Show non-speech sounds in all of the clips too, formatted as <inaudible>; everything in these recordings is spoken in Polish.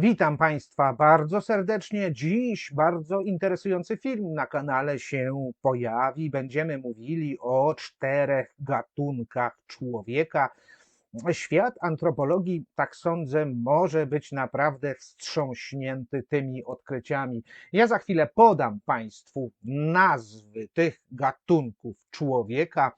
Witam Państwa bardzo serdecznie. Dziś bardzo interesujący film na kanale się pojawi. Będziemy mówili o czterech gatunkach człowieka. Świat antropologii, tak sądzę, może być naprawdę wstrząśnięty tymi odkryciami. Ja za chwilę podam Państwu nazwy tych gatunków człowieka.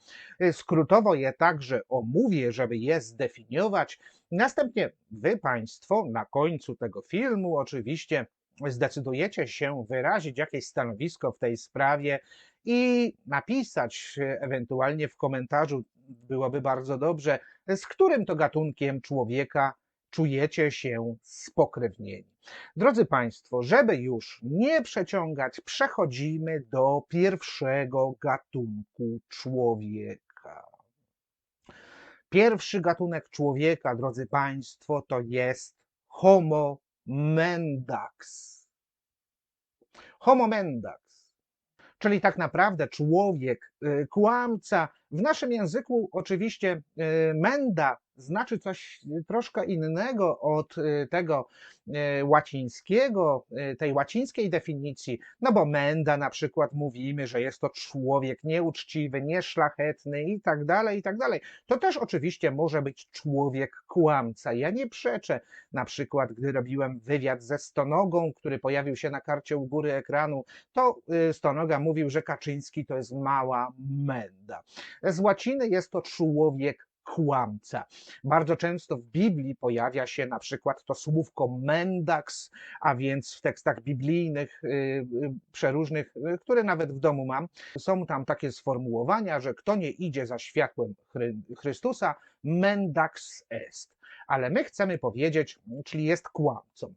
Skrótowo je także omówię, żeby je zdefiniować. Następnie Wy Państwo na końcu tego filmu oczywiście zdecydujecie się wyrazić jakieś stanowisko w tej sprawie i napisać ewentualnie w komentarzu, byłoby bardzo dobrze, z którym to gatunkiem człowieka czujecie się spokrewnieni. Drodzy Państwo, żeby już nie przeciągać, przechodzimy do pierwszego gatunku człowieka. Pierwszy gatunek człowieka, drodzy Państwo, to jest Homo mendax. Homo mendax, czyli tak naprawdę człowiek, y, kłamca. W naszym języku oczywiście y, menda znaczy coś troszkę innego od y, tego y, łacińskiego, y, tej łacińskiej definicji, no bo menda na przykład mówimy, że jest to człowiek nieuczciwy, nieszlachetny i tak dalej, i tak dalej. To też oczywiście może być człowiek kłamca. Ja nie przeczę, na przykład gdy robiłem wywiad ze Stonogą, który pojawił się na karcie u góry ekranu, to Stonoga mówił, że Kaczyński to jest mała menda. Z łaciny jest to człowiek kłamca. Bardzo często w Biblii pojawia się na przykład to słówko mendax, a więc w tekstach biblijnych y, y, przeróżnych, y, które nawet w domu mam, są tam takie sformułowania, że kto nie idzie za światłem Chrystusa, mendax est. Ale my chcemy powiedzieć, czyli jest kłamcą.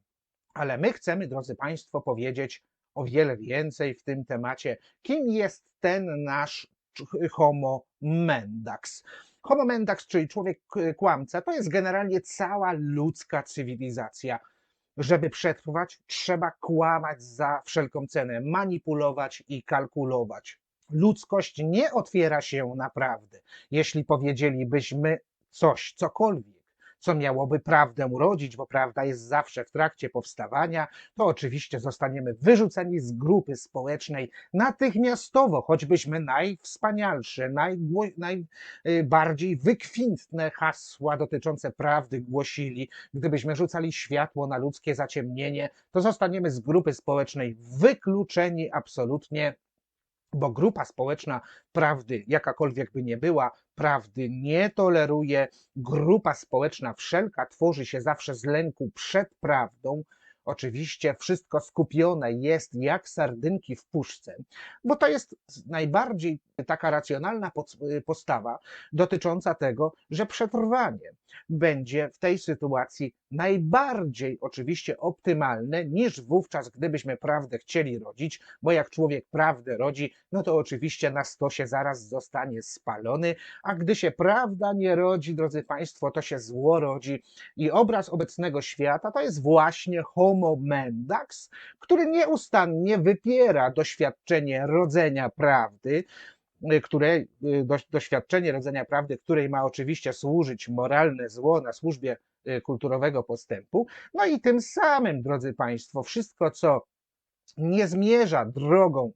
Ale my chcemy, drodzy Państwo, powiedzieć o wiele więcej w tym temacie. Kim jest ten nasz homo mendax? Homo mendax, czyli człowiek kłamca, to jest generalnie cała ludzka cywilizacja. Żeby przetrwać, trzeba kłamać za wszelką cenę, manipulować i kalkulować. Ludzkość nie otwiera się naprawdę. Jeśli powiedzielibyśmy coś, cokolwiek, co miałoby prawdę urodzić, bo prawda jest zawsze w trakcie powstawania, to oczywiście zostaniemy wyrzuceni z grupy społecznej natychmiastowo, choćbyśmy najwspanialsze, najbardziej wykwintne hasła dotyczące prawdy głosili. Gdybyśmy rzucali światło na ludzkie zaciemnienie, to zostaniemy z grupy społecznej wykluczeni absolutnie bo grupa społeczna prawdy, jakakolwiek by nie była, prawdy nie toleruje. Grupa społeczna wszelka tworzy się zawsze z lęku przed prawdą. Oczywiście wszystko skupione jest jak sardynki w puszce, bo to jest najbardziej taka racjonalna postawa dotycząca tego, że przetrwanie będzie w tej sytuacji najbardziej oczywiście optymalne niż wówczas, gdybyśmy prawdę chcieli rodzić, bo jak człowiek prawdę rodzi, no to oczywiście na stosie zaraz zostanie spalony, a gdy się prawda nie rodzi, drodzy Państwo, to się zło rodzi i obraz obecnego świata to jest właśnie homo mendax, który nieustannie wypiera doświadczenie rodzenia prawdy, Y, które, y, doświadczenie rodzenia prawdy, której ma oczywiście służyć moralne zło na służbie y, kulturowego postępu. No i tym samym, drodzy Państwo, wszystko, co nie zmierza drogą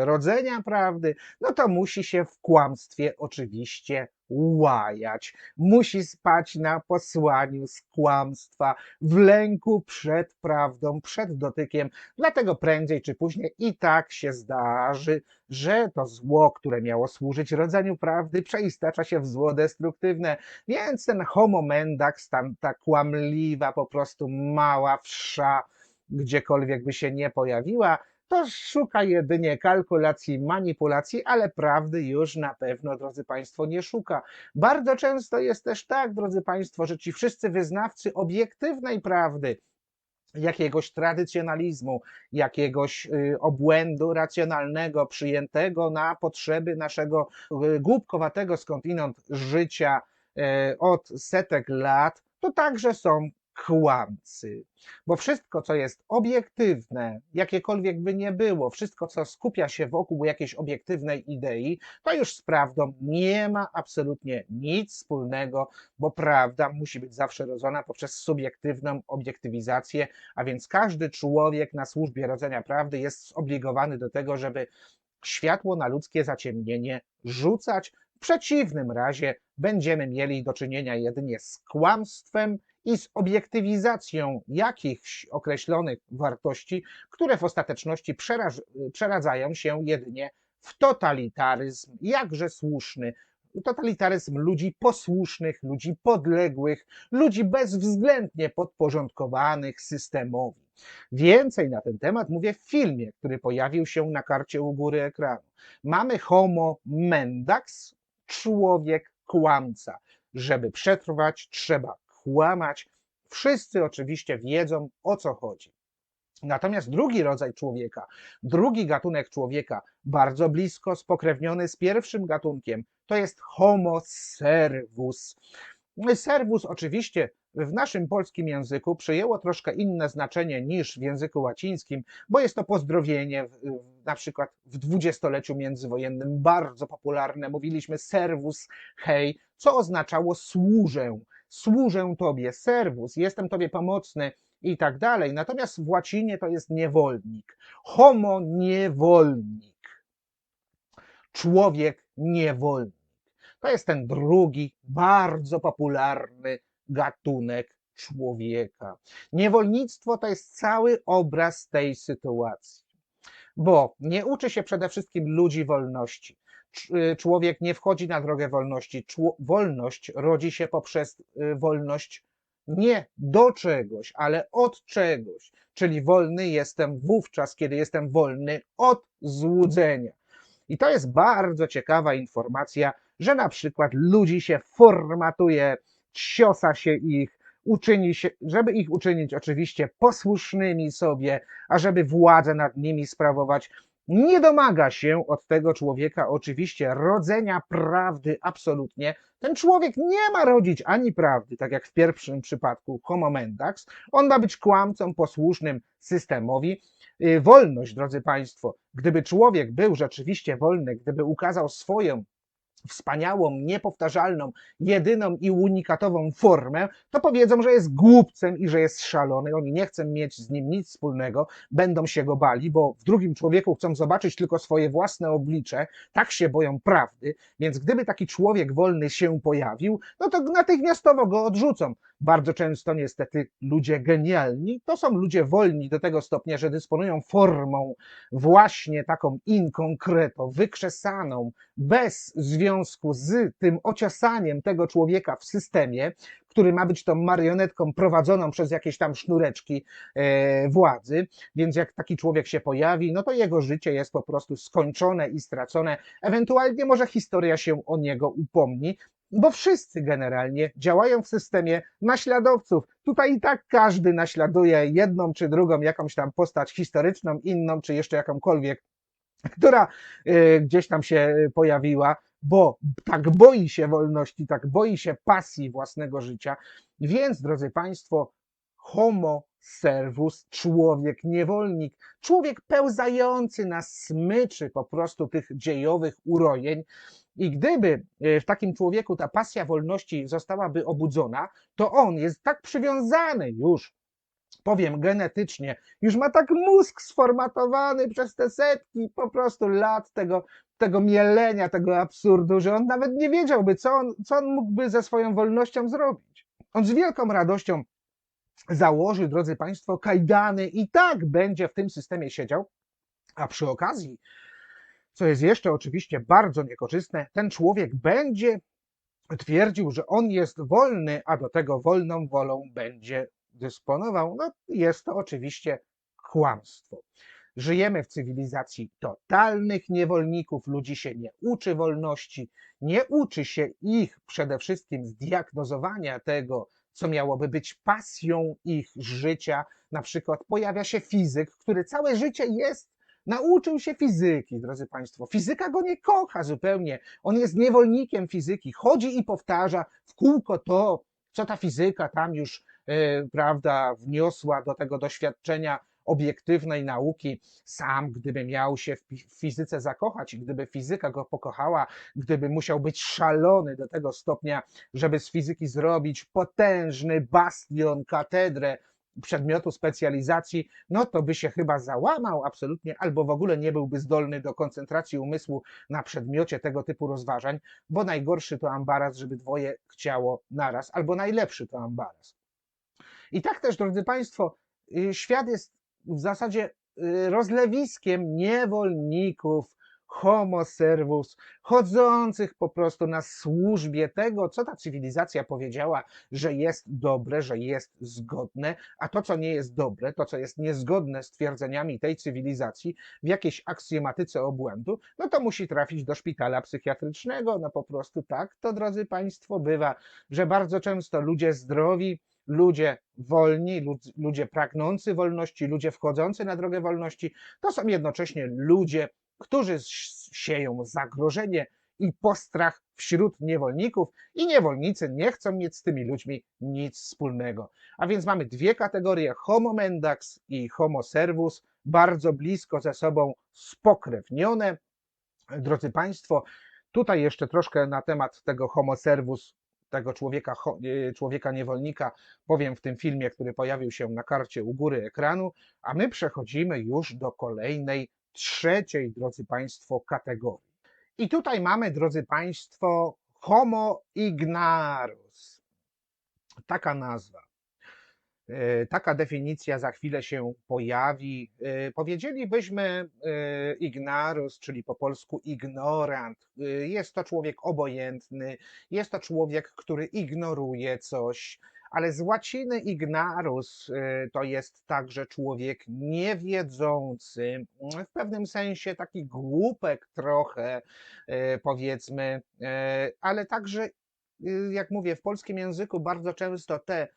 rodzenia prawdy, no to musi się w kłamstwie oczywiście łajać. Musi spać na posłaniu z kłamstwa, w lęku przed prawdą, przed dotykiem. Dlatego prędzej czy później i tak się zdarzy, że to zło, które miało służyć rodzeniu prawdy, przeistacza się w zło destruktywne. Więc ten homo mendax, tam ta kłamliwa, po prostu mała wsza, gdziekolwiek by się nie pojawiła, to szuka jedynie kalkulacji, manipulacji, ale prawdy już na pewno, drodzy Państwo, nie szuka. Bardzo często jest też tak, drodzy Państwo, że ci wszyscy wyznawcy obiektywnej prawdy, jakiegoś tradycjonalizmu, jakiegoś y, obłędu racjonalnego, przyjętego na potrzeby naszego y, głupkowatego skądinąd życia y, od setek lat, to także są kłamcy. Bo wszystko, co jest obiektywne, jakiekolwiek by nie było, wszystko, co skupia się wokół jakiejś obiektywnej idei, to już z prawdą nie ma absolutnie nic wspólnego, bo prawda musi być zawsze rodzona poprzez subiektywną obiektywizację, a więc każdy człowiek na służbie rodzenia prawdy jest zobligowany do tego, żeby światło na ludzkie zaciemnienie rzucać. W przeciwnym razie będziemy mieli do czynienia jedynie z kłamstwem i z obiektywizacją jakichś określonych wartości, które w ostateczności przeradzają się jedynie w totalitaryzm, jakże słuszny, totalitaryzm ludzi posłusznych, ludzi podległych, ludzi bezwzględnie podporządkowanych systemowi. Więcej na ten temat mówię w filmie, który pojawił się na karcie u góry ekranu. Mamy homo mendax, człowiek kłamca. Żeby przetrwać, trzeba kłamać. Wszyscy oczywiście wiedzą o co chodzi. Natomiast drugi rodzaj człowieka, drugi gatunek człowieka, bardzo blisko spokrewniony z pierwszym gatunkiem, to jest Homo servus. Servus oczywiście w naszym polskim języku przyjęło troszkę inne znaczenie niż w języku łacińskim, bo jest to pozdrowienie, na przykład w dwudziestoleciu międzywojennym bardzo popularne. Mówiliśmy servus, hej, co oznaczało służę, służę Tobie, servus, jestem Tobie pomocny i tak dalej. Natomiast w łacinie to jest niewolnik. Homo niewolnik. Człowiek niewolnik. To jest ten drugi, bardzo popularny gatunek człowieka. Niewolnictwo to jest cały obraz tej sytuacji, bo nie uczy się przede wszystkim ludzi wolności. Y, człowiek nie wchodzi na drogę wolności. Wolność rodzi się poprzez y, wolność nie do czegoś, ale od czegoś. Czyli wolny jestem wówczas, kiedy jestem wolny od złudzenia. I to jest bardzo ciekawa informacja, że na przykład ludzi się formatuje, ciosa się ich, uczyni się, żeby ich uczynić oczywiście posłusznymi sobie, a żeby władzę nad nimi sprawować, nie domaga się od tego człowieka oczywiście rodzenia prawdy absolutnie. Ten człowiek nie ma rodzić ani prawdy, tak jak w pierwszym przypadku Homo mendax. On ma być kłamcą posłusznym systemowi. Y, wolność, drodzy Państwo, gdyby człowiek był rzeczywiście wolny, gdyby ukazał swoją wspaniałą, niepowtarzalną, jedyną i unikatową formę, to powiedzą, że jest głupcem i że jest szalony. Oni nie chcą mieć z nim nic wspólnego, będą się go bali, bo w drugim człowieku chcą zobaczyć tylko swoje własne oblicze, tak się boją prawdy, więc gdyby taki człowiek wolny się pojawił, no to natychmiastowo go odrzucą. Bardzo często niestety ludzie genialni to są ludzie wolni do tego stopnia, że dysponują formą właśnie taką inkonkreto, wykrzesaną, bez związku z tym ociosaniem tego człowieka w systemie, który ma być tą marionetką prowadzoną przez jakieś tam sznureczki e, władzy. Więc jak taki człowiek się pojawi, no to jego życie jest po prostu skończone i stracone. Ewentualnie może historia się o niego upomni, bo wszyscy generalnie działają w systemie naśladowców. Tutaj i tak każdy naśladuje jedną czy drugą jakąś tam postać historyczną, inną czy jeszcze jakąkolwiek, która e, gdzieś tam się pojawiła, bo tak boi się wolności, tak boi się pasji własnego życia. Więc, drodzy Państwo, homo servus, człowiek niewolnik, człowiek pełzający na smyczy po prostu tych dziejowych urojeń, i gdyby e, w takim człowieku ta pasja wolności zostałaby obudzona, to on jest tak przywiązany już, powiem genetycznie, już ma tak mózg sformatowany przez te setki po prostu lat tego, tego mielenia, tego absurdu, że on nawet nie wiedziałby, co on, co on mógłby ze swoją wolnością zrobić. On z wielką radością założy, drodzy Państwo, kajdany i tak będzie w tym systemie siedział, a przy okazji co jest jeszcze oczywiście bardzo niekorzystne, ten człowiek będzie twierdził, że on jest wolny, a do tego wolną wolą będzie dysponował. No, jest to oczywiście kłamstwo. Żyjemy w cywilizacji totalnych niewolników, ludzi się nie uczy wolności, nie uczy się ich przede wszystkim zdiagnozowania tego, co miałoby być pasją ich życia. Na przykład pojawia się fizyk, który całe życie jest Nauczył się fizyki, drodzy Państwo. Fizyka go nie kocha zupełnie. On jest niewolnikiem fizyki. Chodzi i powtarza w kółko to, co ta fizyka tam już e, prawda, wniosła do tego doświadczenia obiektywnej nauki. Sam, gdyby miał się w fizyce zakochać i gdyby fizyka go pokochała, gdyby musiał być szalony do tego stopnia, żeby z fizyki zrobić potężny bastion, katedrę przedmiotu specjalizacji, no to by się chyba załamał absolutnie, albo w ogóle nie byłby zdolny do koncentracji umysłu na przedmiocie tego typu rozważań, bo najgorszy to ambaras, żeby dwoje chciało naraz, albo najlepszy to ambaras. I tak też, drodzy Państwo, y, świat jest w zasadzie y, rozlewiskiem niewolników, homo servus, chodzących po prostu na służbie tego, co ta cywilizacja powiedziała, że jest dobre, że jest zgodne, a to, co nie jest dobre, to, co jest niezgodne z twierdzeniami tej cywilizacji w jakiejś aksjomatyce obłędu, no to musi trafić do szpitala psychiatrycznego. No po prostu tak to, drodzy Państwo, bywa, że bardzo często ludzie zdrowi, ludzie wolni, lud- ludzie pragnący wolności, ludzie wchodzący na drogę wolności, to są jednocześnie ludzie, którzy sieją zagrożenie i postrach wśród niewolników, i niewolnicy nie chcą mieć z tymi ludźmi nic wspólnego. A więc mamy dwie kategorie: Homo mendax i Homo servus, bardzo blisko ze sobą spokrewnione. Drodzy Państwo, tutaj jeszcze troszkę na temat tego Homo servus, tego człowieka, e, człowieka niewolnika, powiem w tym filmie, który pojawił się na karcie u góry ekranu, a my przechodzimy już do kolejnej, trzeciej, drodzy Państwo, kategorii. I tutaj mamy, drodzy Państwo, Homo ignarus. Taka nazwa. E, Taka definicja za chwilę się pojawi. E, Powiedzielibyśmy e, ignarus, czyli po polsku ignorant. Jest to człowiek obojętny, jest to człowiek, który ignoruje coś, ale z łaciny ignarus e, to jest także człowiek niewiedzący, w pewnym sensie taki głupek trochę, e, powiedzmy, e, ale także, y, jak mówię, w polskim języku bardzo często te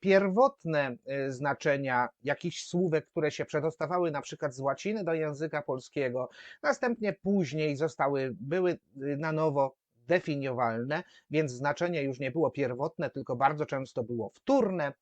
pierwotne znaczenia jakichś słówek, które się przedostawały na przykład z łaciny do języka polskiego, następnie później zostały, były y, na nowo definiowalne, więc znaczenie już nie było pierwotne, tylko bardzo często było wtórne.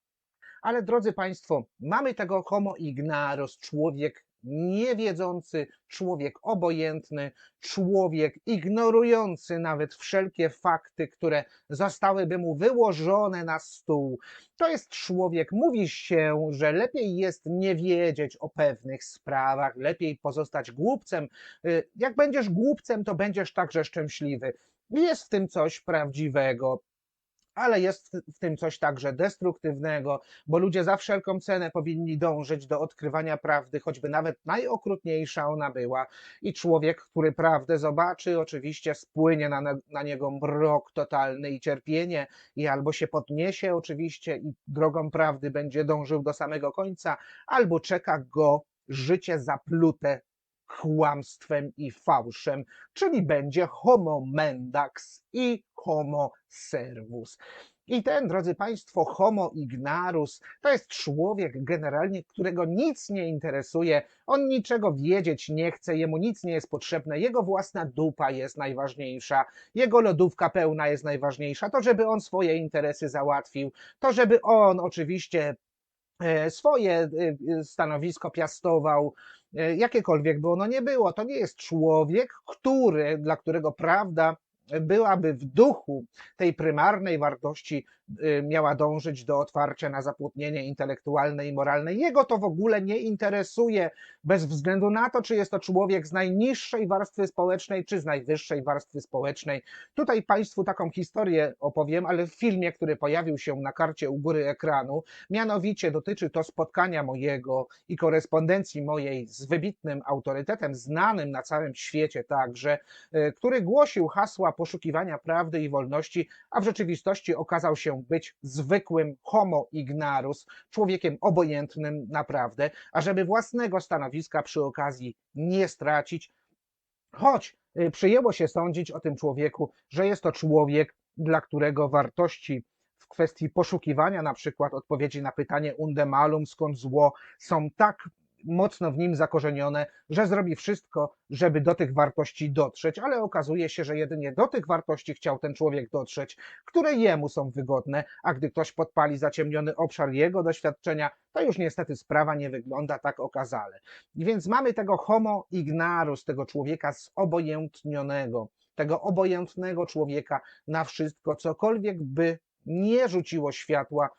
Ale drodzy Państwo, mamy tego homo ignarus, człowiek niewiedzący, człowiek obojętny, człowiek ignorujący nawet wszelkie fakty, które zostałyby mu wyłożone na stół. To jest człowiek, mówi się, że lepiej jest nie wiedzieć o pewnych sprawach, lepiej pozostać głupcem. Y, Jak będziesz głupcem, to będziesz także szczęśliwy. Jest w tym coś prawdziwego ale jest w- tym coś także destruktywnego, bo ludzie za wszelką cenę powinni dążyć do odkrywania prawdy, choćby nawet najokrutniejsza ona była. I człowiek, który prawdę zobaczy, oczywiście spłynie na, na niego mrok totalny i cierpienie, i albo się podniesie, oczywiście, i drogą prawdy będzie dążył do samego końca, albo czeka go życie zaplute kłamstwem i fałszem, czyli będzie homo mendax i homo servus. I ten, drodzy Państwo, homo ignarus to jest człowiek generalnie, którego nic nie interesuje, on niczego wiedzieć nie chce, jemu nic nie jest potrzebne, jego własna dupa jest najważniejsza, jego lodówka pełna jest najważniejsza, to żeby on swoje interesy załatwił, to żeby on oczywiście e, swoje e, e, stanowisko piastował, jakiekolwiek by ono nie było. To nie jest człowiek, który, dla którego prawda byłaby w duchu tej prymarnej wartości, y, miała dążyć do otwarcia na zapłodnienie intelektualne i moralne. Jego to w ogóle nie interesuje, bez względu na to, czy jest to człowiek z najniższej warstwy społecznej, czy z najwyższej warstwy społecznej. Tutaj Państwu taką historię opowiem, ale w filmie, który pojawił się na karcie u góry ekranu, mianowicie dotyczy to spotkania mojego i korespondencji mojej z wybitnym autorytetem, znanym na całym świecie także, e, który głosił hasła poszukiwania prawdy i wolności, a w rzeczywistości okazał się być zwykłym homo ignarus, człowiekiem obojętnym naprawdę, a żeby własnego stanowiska przy okazji nie stracić, choć y, przyjęło się sądzić o tym człowieku, że jest to człowiek, dla którego wartości w kwestii poszukiwania na przykład odpowiedzi na pytanie unde malum, skąd zło, są tak mocno w nim zakorzenione, że zrobi wszystko, żeby do tych wartości dotrzeć, ale okazuje się, że jedynie do tych wartości chciał ten człowiek dotrzeć, które jemu są wygodne, a gdy ktoś podpali zaciemniony obszar jego doświadczenia, to już niestety sprawa nie wygląda tak okazale. Więc mamy tego homo ignarus, tego człowieka zobojętnionego, tego obojętnego człowieka na wszystko, cokolwiek by nie rzuciło światła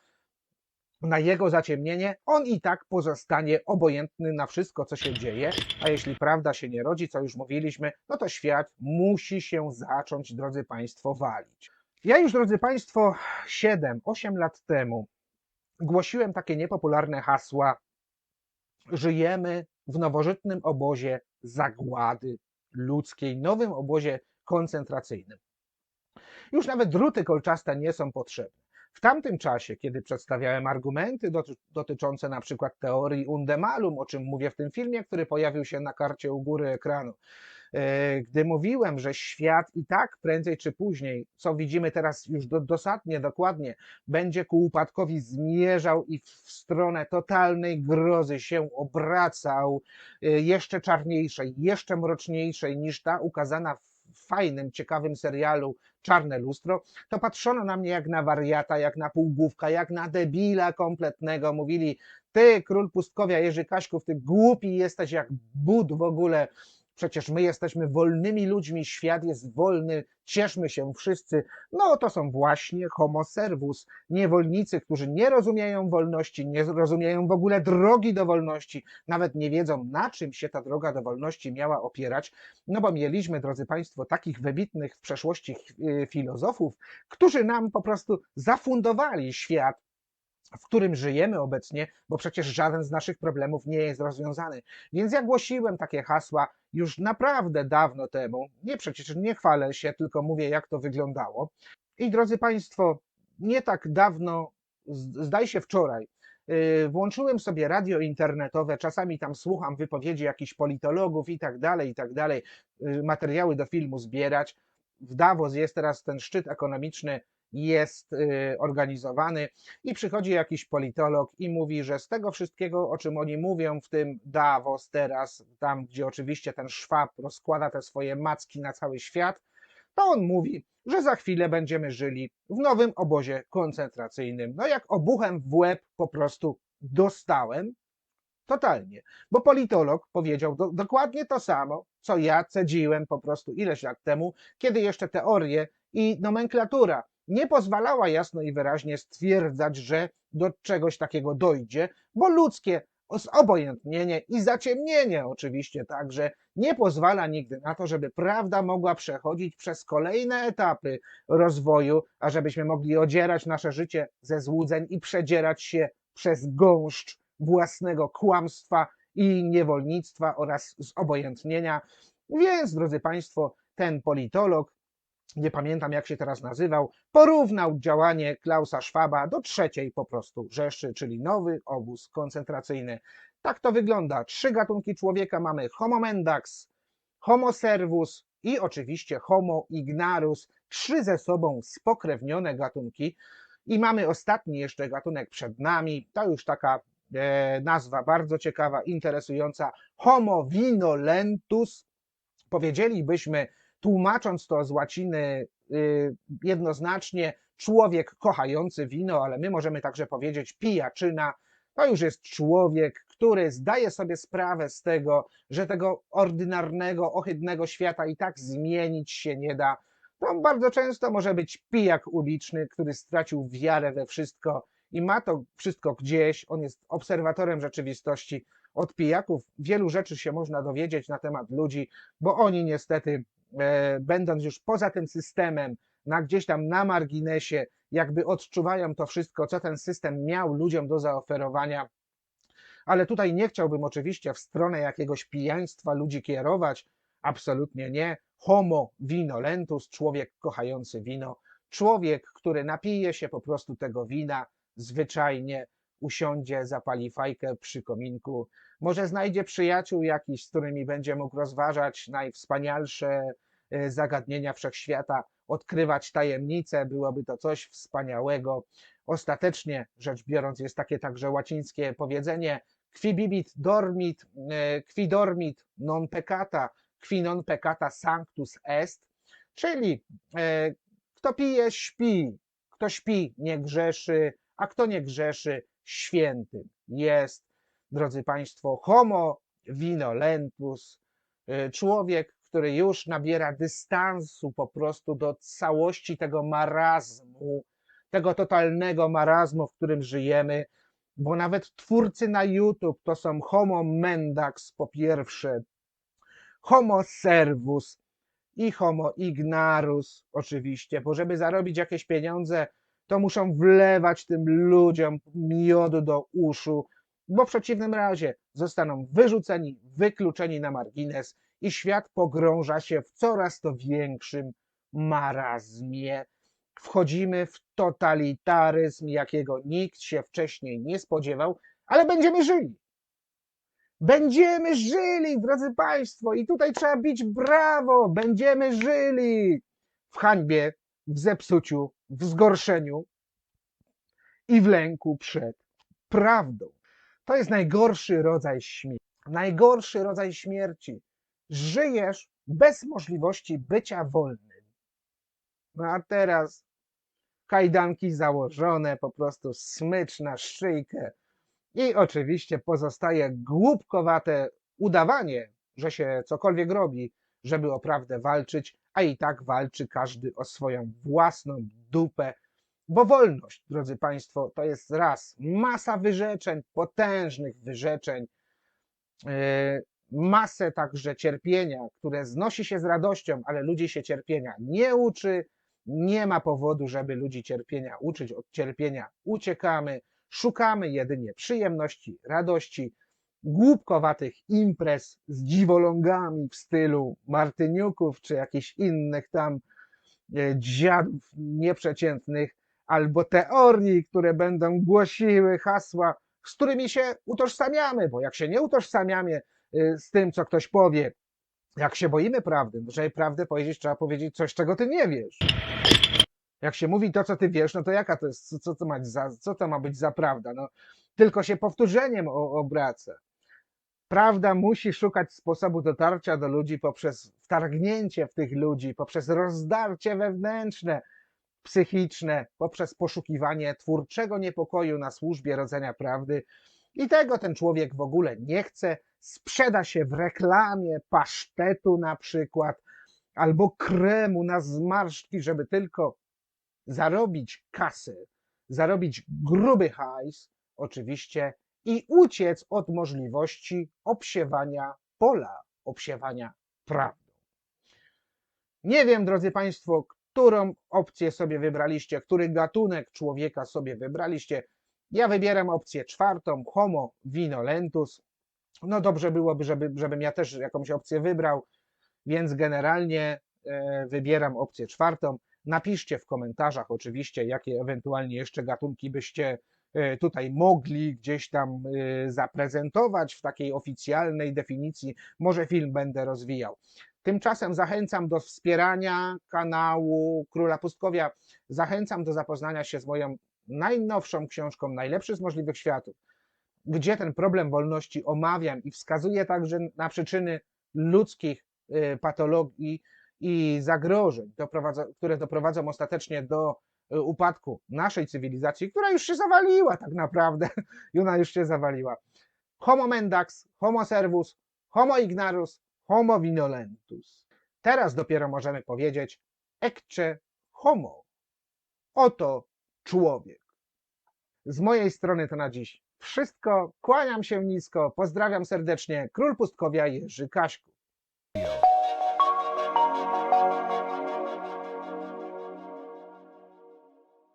na jego zaciemnienie, on i tak pozostanie obojętny na wszystko, co się dzieje, a jeśli prawda się nie rodzi, co już mówiliśmy, no to świat musi się zacząć, drodzy Państwo, walić. Ja już, drodzy Państwo, 7-8 lat temu głosiłem takie niepopularne hasła: Żyjemy w nowożytnym obozie zagłady ludzkiej, nowym obozie koncentracyjnym. Już nawet druty kolczaste nie są potrzebne. W tamtym czasie, kiedy przedstawiałem argumenty doty dotyczące na przykład teorii Undemalum, o czym mówię w tym filmie, który pojawił się na karcie u góry ekranu, e, gdy mówiłem, że świat i tak prędzej czy później, co widzimy teraz już do, dosadnie, dokładnie, będzie ku upadkowi zmierzał i w stronę totalnej grozy się obracał, e, jeszcze czarniejszej, jeszcze mroczniejszej niż ta ukazana w fajnym, ciekawym serialu Czarne Lustro, to patrzono na mnie jak na wariata, jak na półgłówka, jak na debila kompletnego. Mówili, ty król pustkowia Jerzy Kaśków, ty głupi jesteś jak bud w ogóle, Przecież my jesteśmy wolnymi ludźmi, świat jest wolny, cieszmy się wszyscy. No to są właśnie homo servus, niewolnicy, którzy nie rozumieją wolności, nie rozumieją w ogóle drogi do wolności, nawet nie wiedzą, na czym się ta droga do wolności miała opierać. No bo mieliśmy, drodzy Państwo, takich wybitnych w przeszłości y, filozofów, którzy nam po prostu zafundowali świat w którym żyjemy obecnie, bo przecież żaden z naszych problemów nie jest rozwiązany. Więc ja głosiłem takie hasła już naprawdę dawno temu. Nie przecież nie chwalę się, tylko mówię, jak to wyglądało. I drodzy Państwo, nie tak dawno, zdaje się wczoraj, y, włączyłem sobie radio internetowe, czasami tam słucham wypowiedzi jakichś politologów i tak dalej, i tak dalej, y, materiały do filmu zbierać. W Davos jest teraz ten szczyt ekonomiczny jest y, organizowany i przychodzi jakiś politolog i mówi, że z tego wszystkiego, o czym oni mówią w tym Davos teraz, tam gdzie oczywiście ten Szwab rozkłada te swoje macki na cały świat, to on mówi, że za chwilę będziemy żyli w nowym obozie koncentracyjnym. No jak obuchem w łeb po prostu dostałem, totalnie, bo politolog powiedział do, dokładnie to samo, co ja cedziłem po prostu ileś lat temu, kiedy jeszcze teorie i nomenklatura nie pozwalała jasno i wyraźnie stwierdzać, że do czegoś takiego dojdzie, bo ludzkie zobojętnienie i zaciemnienie oczywiście także nie pozwala nigdy na to, żeby prawda mogła przechodzić przez kolejne etapy rozwoju, a żebyśmy mogli odzierać nasze życie ze złudzeń i przedzierać się przez gąszcz własnego kłamstwa i niewolnictwa oraz zobojętnienia. Więc, drodzy Państwo, ten politolog nie pamiętam jak się teraz nazywał, porównał działanie Klausa Schwaba do trzeciej po prostu Rzeszy, czyli nowy obóz koncentracyjny. Tak to wygląda. Trzy gatunki człowieka mamy Homo mendax, Homo servus i oczywiście Homo ignarus. Trzy ze sobą spokrewnione gatunki. I mamy ostatni jeszcze gatunek przed nami. To już taka e, nazwa bardzo ciekawa, interesująca. Homo vinolentus. Powiedzielibyśmy tłumacząc to z łaciny y, jednoznacznie człowiek kochający wino, ale my możemy także powiedzieć pijaczyna, to już jest człowiek, który zdaje sobie sprawę z tego, że tego ordynarnego, ohydnego świata i tak zmienić się nie da. To bardzo często może być pijak uliczny, który stracił wiarę we wszystko i ma to wszystko gdzieś. On jest obserwatorem rzeczywistości. Od pijaków wielu rzeczy się można dowiedzieć na temat ludzi, bo oni niestety będąc już poza tym systemem, na gdzieś tam na marginesie, jakby odczuwają to wszystko, co ten system miał ludziom do zaoferowania. Ale tutaj nie chciałbym oczywiście w stronę jakiegoś pijaństwa ludzi kierować. Absolutnie nie. Homo vinolentus, człowiek kochający wino, człowiek, który napije się po prostu tego wina zwyczajnie, usiądzie, zapali fajkę przy kominku, może znajdzie przyjaciół jakiś, z którymi będzie mógł rozważać najwspanialsze e, zagadnienia wszechświata, odkrywać tajemnice, byłoby to coś wspaniałego. Ostatecznie rzecz biorąc, jest takie także łacińskie powiedzenie: qui bibit dormit, e, qui dormit non peccata, qui non peccata sanctus est, czyli e, kto pije, śpi, kto śpi, nie grzeszy, a kto nie grzeszy, świętym jest. Drodzy Państwo, homo vinolentus, e, człowiek, który już nabiera dystansu po prostu do całości tego marazmu, tego totalnego marazmu, w którym żyjemy, bo nawet twórcy na YouTube to są homo mendax po pierwsze, homo servus i homo ignarus oczywiście, bo żeby zarobić jakieś pieniądze, to muszą wlewać tym ludziom miodu do uszu, bo w przeciwnym razie zostaną wyrzuceni, wykluczeni na margines i świat pogrąża się w coraz to większym marazmie. Wchodzimy w totalitaryzm, jakiego nikt się wcześniej nie spodziewał, ale będziemy żyli. Będziemy żyli, drodzy Państwo, i tutaj trzeba bić brawo. Będziemy żyli w hańbie, w zepsuciu, w zgorszeniu i w lęku przed prawdą. To jest najgorszy rodzaj śmierci. Najgorszy rodzaj śmierci. Żyjesz bez możliwości bycia wolnym. No a teraz kajdanki założone, po prostu smycz na szyjkę i oczywiście pozostaje głupkowate udawanie, że się cokolwiek robi, żeby o prawdę walczyć, a i tak walczy każdy o swoją własną dupę, bo wolność, drodzy Państwo, to jest raz. Masa wyrzeczeń, potężnych wyrzeczeń, yy, masę także cierpienia, które znosi się z radością, ale ludzi się cierpienia nie uczy, nie ma powodu, żeby ludzi cierpienia uczyć, od cierpienia uciekamy, szukamy jedynie przyjemności, radości, głupkowatych imprez z dziwolągami w stylu Martyniuków czy jakichś innych tam e, dziadów nieprzeciętnych, albo teorii, które będą głosiły hasła, z którymi się utożsamiamy, bo jak się nie utożsamiamy y, z tym, co ktoś powie, jak się boimy prawdy, no żeby prawdę powiedzieć, trzeba powiedzieć coś, czego ty nie wiesz. Jak się mówi to, co ty wiesz, no to jaka to jest, co, to, ma, za, co to ma być za prawda? No, tylko się powtórzeniem obraca. Prawda musi szukać sposobu dotarcia do ludzi poprzez wtargnięcie w tych ludzi, poprzez rozdarcie wewnętrzne, psychiczne, poprzez poszukiwanie twórczego niepokoju na służbie rodzenia prawdy. I tego ten człowiek w ogóle nie chce. Sprzeda się w reklamie pasztetu na przykład, albo kremu na zmarszczki, żeby tylko zarobić kasę, zarobić gruby hajs, oczywiście, i uciec od możliwości obsiewania pola, obsiewania prawdą. Nie wiem, drodzy Państwo, którą opcję sobie wybraliście, który gatunek człowieka sobie wybraliście. Ja wybieram opcję czwartą, Homo vinolentus. No dobrze byłoby, żeby, żebym ja też jakąś opcję wybrał, więc generalnie e, wybieram opcję czwartą. Napiszcie w komentarzach oczywiście, jakie ewentualnie jeszcze gatunki byście e, tutaj mogli gdzieś tam e, zaprezentować w takiej oficjalnej definicji. Może film będę rozwijał. Tymczasem zachęcam do wspierania kanału Króla Pustkowia. Zachęcam do zapoznania się z moją najnowszą książką Najlepszy z możliwych światów, gdzie ten problem wolności omawiam i wskazuję także na przyczyny ludzkich y, patologii i zagrożeń, które doprowadzą ostatecznie do y, upadku naszej cywilizacji, która już się zawaliła tak naprawdę. <laughs> I ona już się zawaliła. Homo mendax, homo servus, homo ignarus, homo vinolentus. Teraz dopiero możemy powiedzieć ecce homo. Oto człowiek. Z mojej strony to na dziś wszystko. Kłaniam się nisko, pozdrawiam serdecznie. Król Pustkowia Jerzy Kaśku.